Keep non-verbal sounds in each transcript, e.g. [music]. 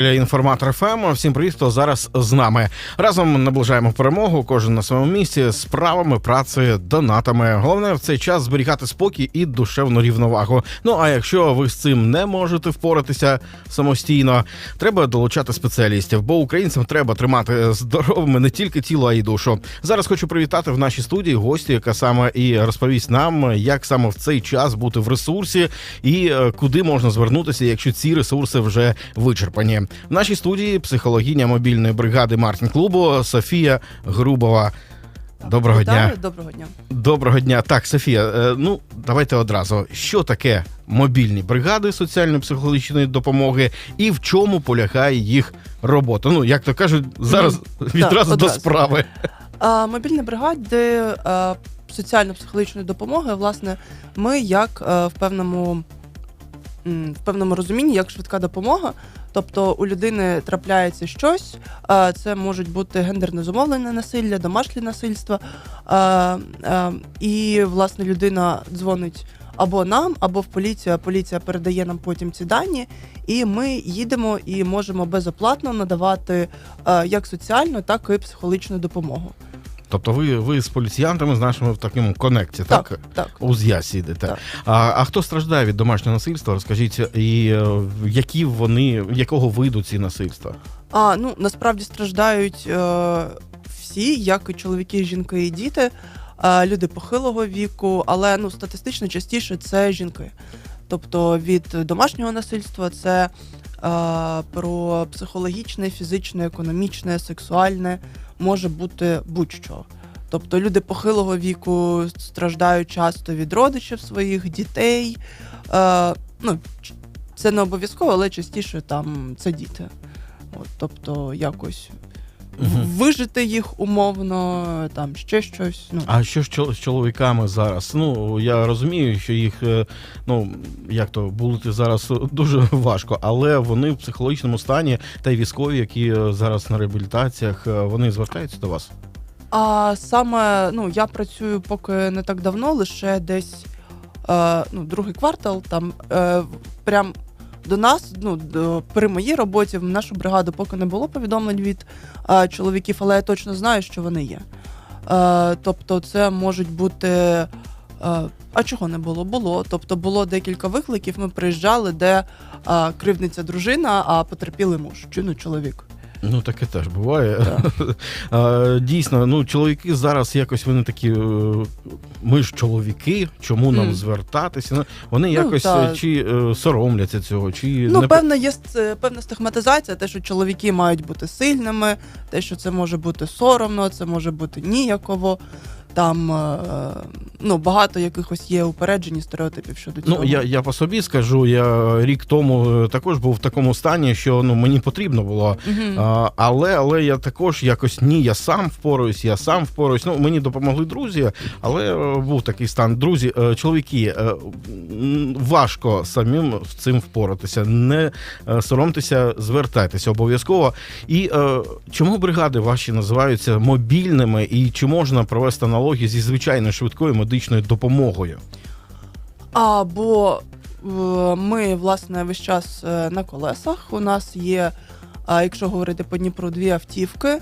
Інформатор ФМ. Всім привіт, хто зараз з нами. Разом наближаємо перемогу. Кожен на своєму місці справами, працею, донатами. Головне в цей час зберігати спокій і душевну рівновагу. Ну а якщо ви з цим не можете впоратися самостійно, треба долучати спеціалістів, бо українцям треба тримати здоровими не тільки тіло, а й душу. Зараз хочу привітати в нашій студії гості, яка саме і розповість нам, як саме в цей час бути в ресурсі і е, куди можна звернутися, якщо ці ресурси вже вичерпані. В нашій студії психологиня мобільної бригади Мартін Клубу Софія Грубова. Доброго Вітаю, дня. Доброго дня. Доброго дня. Так, Софія, е, ну давайте одразу. Що таке мобільні бригади соціально-психологічної допомоги і в чому полягає їх робота? Ну, як то кажуть, зараз відразу до справи. А, мобільні бригади соціально-психологічної допомоги, власне, ми як а, в певному в певному розумінні, як швидка допомога. Тобто у людини трапляється щось, це можуть бути гендерне зумовлене насилля, домашнє насильство. І, власне, людина дзвонить або нам, або в поліцію, а поліція передає нам потім ці дані, і ми їдемо і можемо безоплатно надавати як соціальну, так і психологічну допомогу. Тобто, ви, ви з поліціянтами з нашими в такому конекті, так? Так, так. У зв'язці йдете. Так. А, а хто страждає від домашнього насильства? Розкажіть, і е, які вони, якого виду ці насильства? А ну насправді страждають е, всі, як і чоловіки, і жінки, і діти, е, люди похилого віку, але ну статистично частіше це жінки. Тобто від домашнього насильства це е, про психологічне, фізичне, економічне, сексуальне може бути будь-що. Тобто люди похилого віку страждають часто від родичів своїх дітей. Е, ну, це не обов'язково, але частіше там це діти. От, тобто якось. Вижити їх умовно, там ще щось. Ну, А що ж з чоловіками зараз? Ну я розумію, що їх е, ну як то бути зараз дуже важко, але вони в психологічному стані та й військові, які е, зараз на реабілітаціях, е, вони звертаються до вас. А саме ну, я працюю поки не так давно, лише десь е, ну, другий квартал. Там е, прям до нас, ну до, при моїй роботі, в нашу бригаду поки не було повідомлень від е, чоловіків, але я точно знаю, що вони є. Е, тобто, це можуть бути. А чого не було? Було. Тобто було декілька викликів. Ми приїжджали, де е, кривниця дружина, а потерпілий муж, чи ну чоловік. Ну таке теж буває. Да. [laughs] Дійсно, ну чоловіки зараз якось вони такі. е, Ми ж чоловіки, чому нам mm. звертатися? Ну, Вони Ну, якось так. е, чи е, соромляться цього, чи Ну, не певна є певна стигматизація, те, що чоловіки мають бути сильними, те, що це може бути соромно, це може бути ніяково. Там е, ну, багато якихось є упереджені стереотипів щодо цього. Ну, я, я по собі скажу, я рік тому е, також був в такому стані, що ну мені потрібно було. А, але, але я також якось ні, я сам впораюсь, я сам впораюсь. Ну, мені допомогли друзі, але е, був такий стан. Друзі, е, чоловіки, е, важко самим з цим впоратися. Не е, соромтеся, звертайтеся обов'язково. І е, чому бригади ваші називаються мобільними, і чи можна провести аналогію зі звичайною швидкою медичною допомогою? А, бо е, ми, власне, весь час е, на колесах. У нас є, якщо говорити по Дніпру, дві автівки.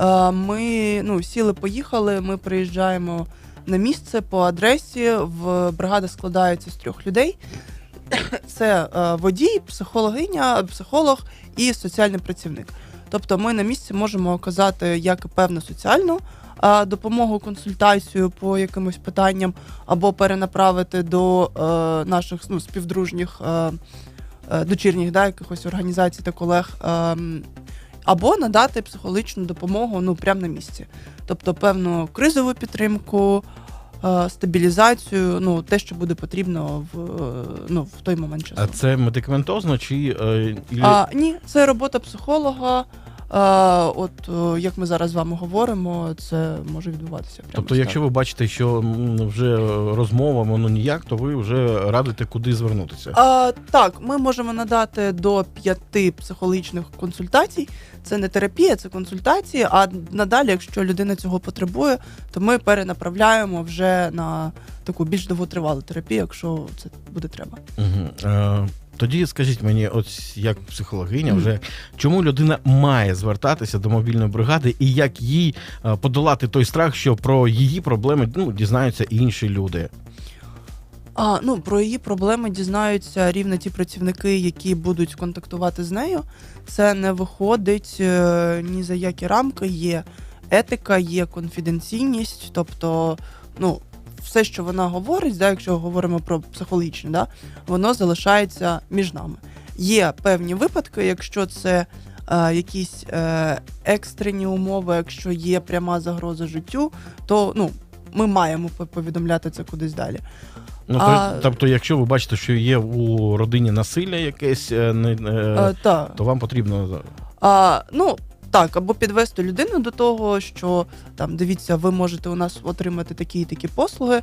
Е, Ми ну, сіли, поїхали, ми приїжджаємо на місце по адресі. В бригада складається з трьох людей. Це е, водій, психологиня, психолог і соціальний працівник. Тобто ми на місці можемо оказати як певну соціальну допомогу, консультацію по якимось питанням, або перенаправити до е, наших ну, співдружніх е, е, дочірніх да, якихось організацій та колег, е, або надати психологічну допомогу ну, прямо на місці. Тобто певну кризову підтримку, стабілізацію, ну, те, що буде потрібно в, ну, в той момент часу. А це медикаментозно чи А, ні, це робота психолога. А, от о, як ми зараз з вами говоримо, це може відбуватися прямо. Тобто, якщо ви бачите, що вже розмова воно ніяк, то ви вже радите, куди звернутися. А, так, ми можемо надати до п'яти психологічних консультацій. Це не терапія, це консультації. А надалі, якщо людина цього потребує, то ми перенаправляємо вже на таку більш довготривалу терапію, якщо це буде треба. Угу. Тоді скажіть мені, от як психологиня, вже чому людина має звертатися до мобільної бригади, і як їй е, подолати той страх, що про її проблеми ну, дізнаються інші люди? А, ну, про її проблеми дізнаються рівно ті працівники, які будуть контактувати з нею. Це не виходить е, ні за які рамки. Є етика, є конфіденційність, тобто, ну. Все, що вона говорить, да, якщо говоримо про психологічне, да, воно залишається між нами. Є певні випадки, якщо це е, якісь е, екстрені умови, якщо є пряма загроза життю, то ну, ми маємо повідомляти це кудись далі. Ну, А- то- тобто, якщо ви бачите, що є у родині насилля якесь, е, не, е, Е, та. то вам потрібно А, ну, так, або підвести людину до того, що там дивіться, ви можете у нас отримати такі і такі послуги,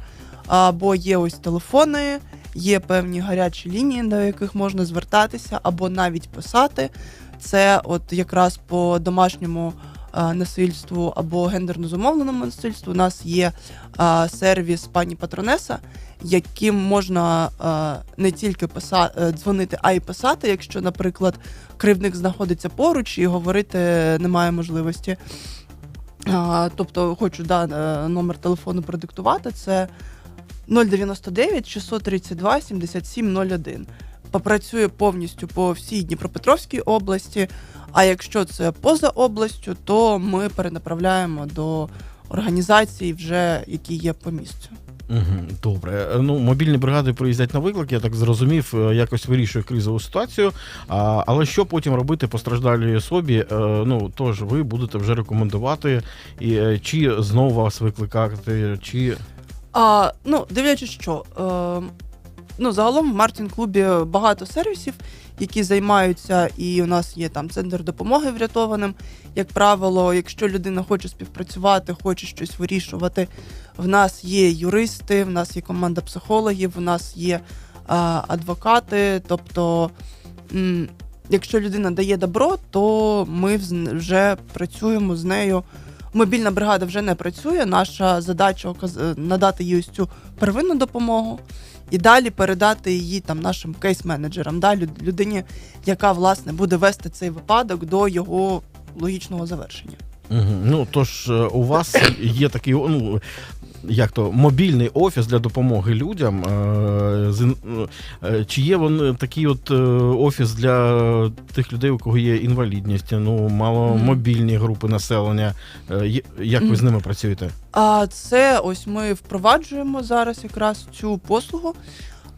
або є ось телефони, є певні гарячі лінії, до яких можна звертатися, або навіть писати. Це от якраз по домашньому насильству або гендерно зумовленому насильству. У нас є а, сервіс пані Патронеса, яким можна а, не тільки писати, дзвонити, а й писати, якщо, наприклад, кривдник знаходиться поруч і говорити немає можливості. Тобто, хочу да, е, номер телефону продиктувати. Це 099 632 7701. Попрацює повністю по всій Дніпропетровській області. А якщо це поза областю, то ми перенаправляємо до організацій, вже які є по місцю. Добре. Ну, мобільні бригади приїздять на виклик, я так зрозумів, е, якось вирішує кризову ситуацію. А, але що потім робити постраждалій особі? Е, Ну, тож ви будете вже рекомендувати, і, е, чи знову вас викликати, чи. А, ну, дивлячись, що е, ну, загалом в Мартін клубі багато сервісів, які займаються, і у нас є там центр допомоги врятованим. Як правило, якщо людина хоче співпрацювати, хоче щось вирішувати, в нас є юристи, в нас є команда психологів, в нас є а, адвокати. Тобто, м, якщо людина дає добро, то ми вже працюємо з нею. Мобільна бригада вже не працює. Наша задача оказ- надати їй ось цю первинну допомогу і далі передати її там нашим кейс-менеджерам, да, людині, яка власне буде вести цей випадок до його логічного завершення. Угу. Ну, тож е, у вас [coughs] є такий, ну. Як то мобільний офіс для допомоги людям? е, е, Чи є він такий от е, офіс для тих людей, у кого є інвалідність, ну маломобільні групи населення? Як ви з ними працюєте? А це ось ми впроваджуємо зараз якраз цю послугу.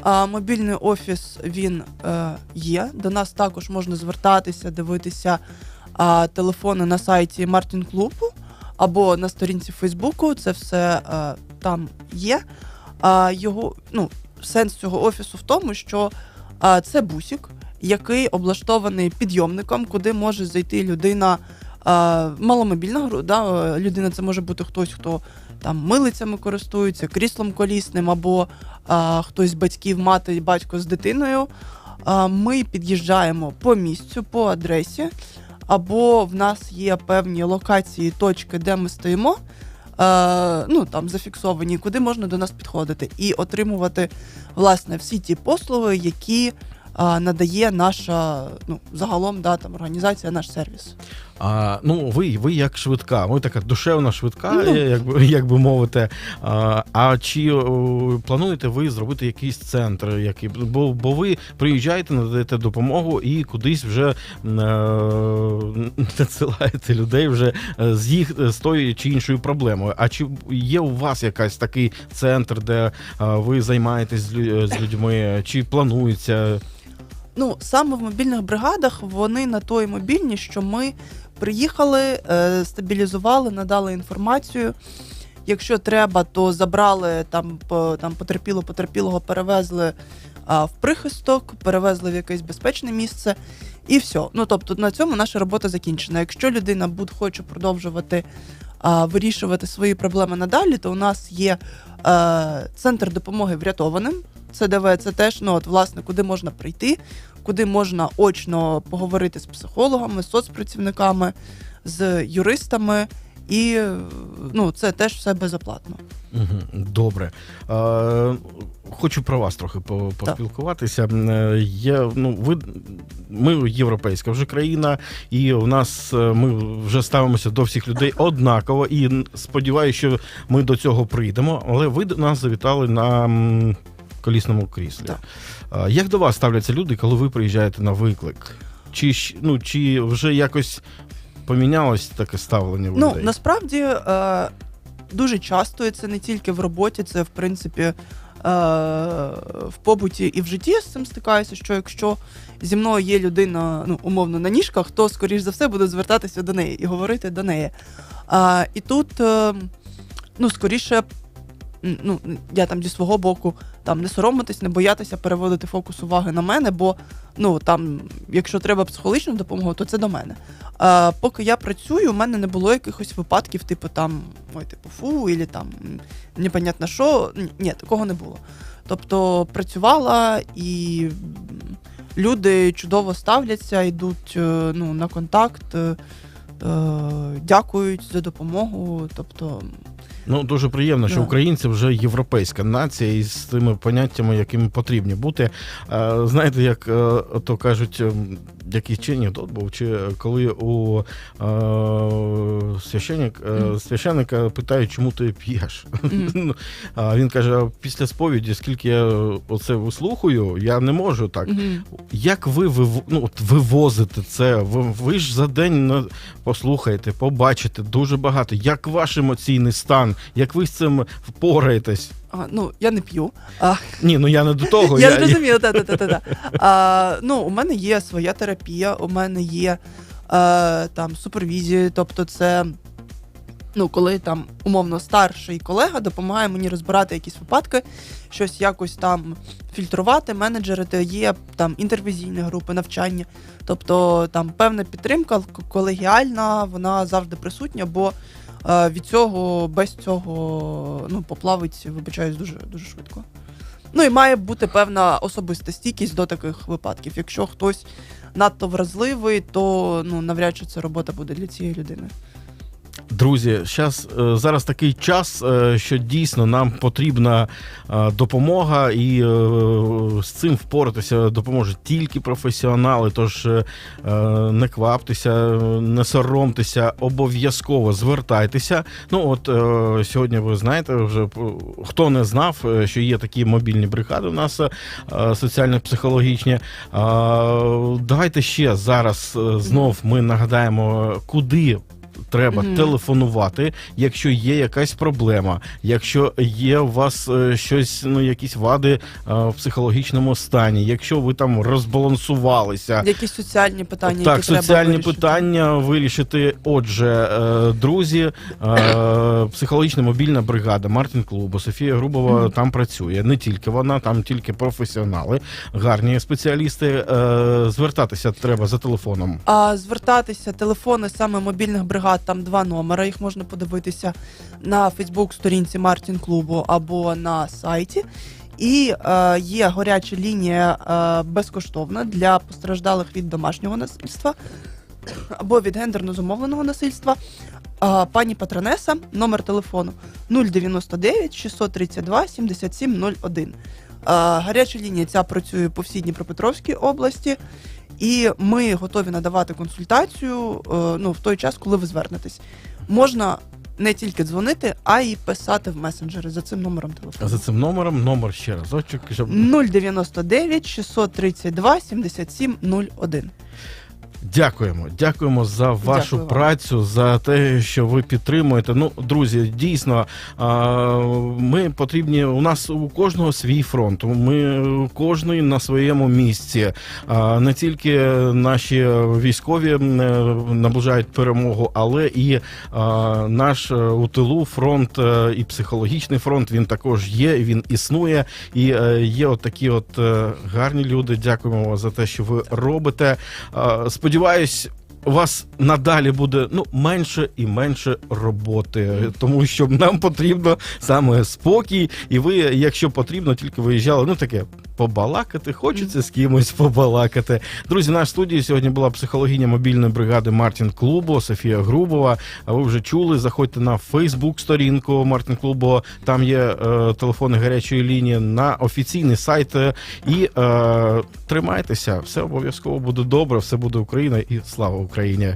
А, мобільний офіс він е, є. До нас також можна звертатися, дивитися а, телефони на сайті Мартін Клубу або на сторінці Фейсбуку. Це все е, там є. А, його, ну, сенс цього офісу в тому, що а, це бусік, який облаштований підйомником, куди може зайти людина. А, маломобільна да, е, людина це може бути хтось, хто там милицями користується, кріслом колісним, або хтось з батьків, мати батько з дитиною. Ми під'їжджаємо по місцю, по адресі, або в нас є певні локації, точки, де ми стоїмо. Е, ну там зафіксовані, куди можна до нас підходити і отримувати власне всі ті послуги, які е, надає наша ну загалом да, там організація, наш сервіс. А, ну, ви, ви як швидка, ви така душевна швидка, Ну. е, як, як би мовити. А, а чи о, плануєте ви зробити якийсь центр? Який, бо, бо ви приїжджаєте, надаєте допомогу і кудись вже е, [laughs] надсилаєте людей вже е, з їх з тою чи іншою проблемою. А чи є у вас якийсь такий центр, де е, ви займаєтесь з людьми? Чи планується? Ну, саме в мобільних бригадах вони на той мобільні, що ми приїхали, е, стабілізували, надали інформацію. Якщо треба, то забрали там, там потерпіло, потерпілого перевезли в прихисток, перевезли в якесь безпечне місце, і все. Ну тобто на цьому наша робота закінчена. Якщо людина буде хоче продовжувати а, вирішувати свої проблеми надалі, то у нас є е, центр допомоги врятованим. ЦДВ це теж ну, от, власне, куди можна прийти, куди можна очно поговорити з психологами, з соцпрацівниками, з юристами І ну, це теж все безоплатно. Добре. Е, хочу про вас трохи по- поспілкуватися. Е, Є, ну, ви, ми європейська вже країна, і у нас е, ми вже ставимося до всіх людей однаково. І сподіваюся, що ми до цього прийдемо. Але ви до нас завітали на колісному кріслі. Так. Е, Як до вас ставляться люди, коли ви приїжджаєте на виклик? Чи, ну, чи вже якось помінялось таке ставлення в Ну, людей? насправді е, дуже часто, і це не тільки в роботі, це в принципі е, в побуті і в житті я з цим стикаюся, що якщо зі мною є людина, ну, умовно, на ніжках, то, скоріш за все, буду звертатися до неї і говорити до неї. А, і тут, е, ну, скоріше, ну, я там зі свого боку там не соромитись, не боятися переводити фокус уваги на мене, бо ну там, якщо треба психологічну допомогу, то це до мене. А, поки я працюю, у мене не було якихось випадків, типу там, ой, типу, фу, і там непонятно що. Ні, такого не було. Тобто працювала і люди чудово ставляться, йдуть е, ну, на контакт, е, дякують за допомогу. Тобто, Ну дуже приємно, що Да. українці вже європейська нація із тими поняттями, якими потрібні бути. Е, Знаєте, як е, то кажуть, ем, якийсь чи анекдот був, чи коли у е, священник, е, священника питають, чому ти п'єш? [laughs] Ну, А він каже: після сповіді, скільки я оце вислухаю, я не можу так. мгм. Як ви ну, от вивозите це? Ви, ви ж за день ну, послухаєте, побачите дуже багато. Як ваш емоційний стан? Як ви з цим впораєтесь? А, ну, я не п'ю. А, Ні, ну я не до того. я зрозуміла, та, та, та, та, та. Ну, у мене є своя терапія, у мене є е, там супервізія, тобто це. Ну, коли там умовно старший колега допомагає мені розбирати якісь випадки, щось якось там фільтрувати, менеджерити, є там інтервізійні групи, навчання. Тобто там певна підтримка колегіальна, вона завжди присутня, бо е, від цього без цього ну, поплавить, вибачаюсь, дуже, дуже швидко. Ну і має бути певна особиста стійкість до таких випадків. Якщо хтось надто вразливий, то ну навряд чи це робота буде для цієї людини. Друзі, щас, е, зараз такий час, е, що дійсно нам потрібна е, допомога, і з цим впоратися допоможуть тільки професіонали. Тож не кваптеся, не соромтеся, обов'язково звертайтеся. Ну от сьогодні ви знаєте, вже хто не знав, що є такі мобільні бригади у нас соціально-психологічні. Давайте ще зараз знов ми нагадаємо, куди треба Мгм. телефонувати, якщо є якась проблема, якщо є у вас е, щось, ну якісь вади е, в психологічному стані, якщо ви там розбалансувалися. Якісь соціальні питання, так, які треба соціальні вирішити. питання вирішити. Отже, е, друзі, психологічна мобільна бригада Мартін Клубу, Софія Грубова Мгм. там працює. Не тільки вона, там тільки професіонали, гарні спеціалісти. Звертатися треба за телефоном. А звертатися телефони саме мобільних бригад, там два номери. Їх можна подивитися на Фейсбук-сторінці Мартін Клубу або на сайті. І е, є гаряча лінія е, безкоштовна для постраждалих від домашнього насильства або від гендерно зумовленого насильства. Е, пані Патронеса, номер телефону 099 632 7701. Е, гаряча лінія ця працює по всій Дніпропетровській області. І ми готові надавати консультацію е, ну, в той час, коли ви звернетесь. Можна не тільки дзвонити, а й писати в месенджери за цим номером телефону. За цим номером, номер ще разочок, щоб 099 632 7701. Дякуємо, дякуємо за вашу Дякую працю, за те, що ви підтримуєте. Ну, друзі, дійсно, ми потрібні. У нас у кожного свій фронт. Ми кожний на своєму місці. Не тільки наші військові е, наближають перемогу, але і наш е, у тилу фронт е, і психологічний фронт він також є. Він існує. І є от такі от гарні люди. Дякуємо вам за те, що ви робите. Е, Сподіваюсь. у вас надалі буде ну менше і менше роботи, тому що нам потрібно саме спокій, і ви, якщо потрібно, тільки виїжджали, ну таке побалакати, хочеться з кимось побалакати. Друзі, в нашій студії сьогодні була психологиня мобільної бригади Мартін Клубо Софія Грубова. А ви вже чули? Заходьте на Фейсбук сторінку Мартін Клубо. Там є е, телефони гарячої лінії на офіційний сайт. І е, тримайтеся, все обов'язково буде добре, все буде Україна і слава Україні.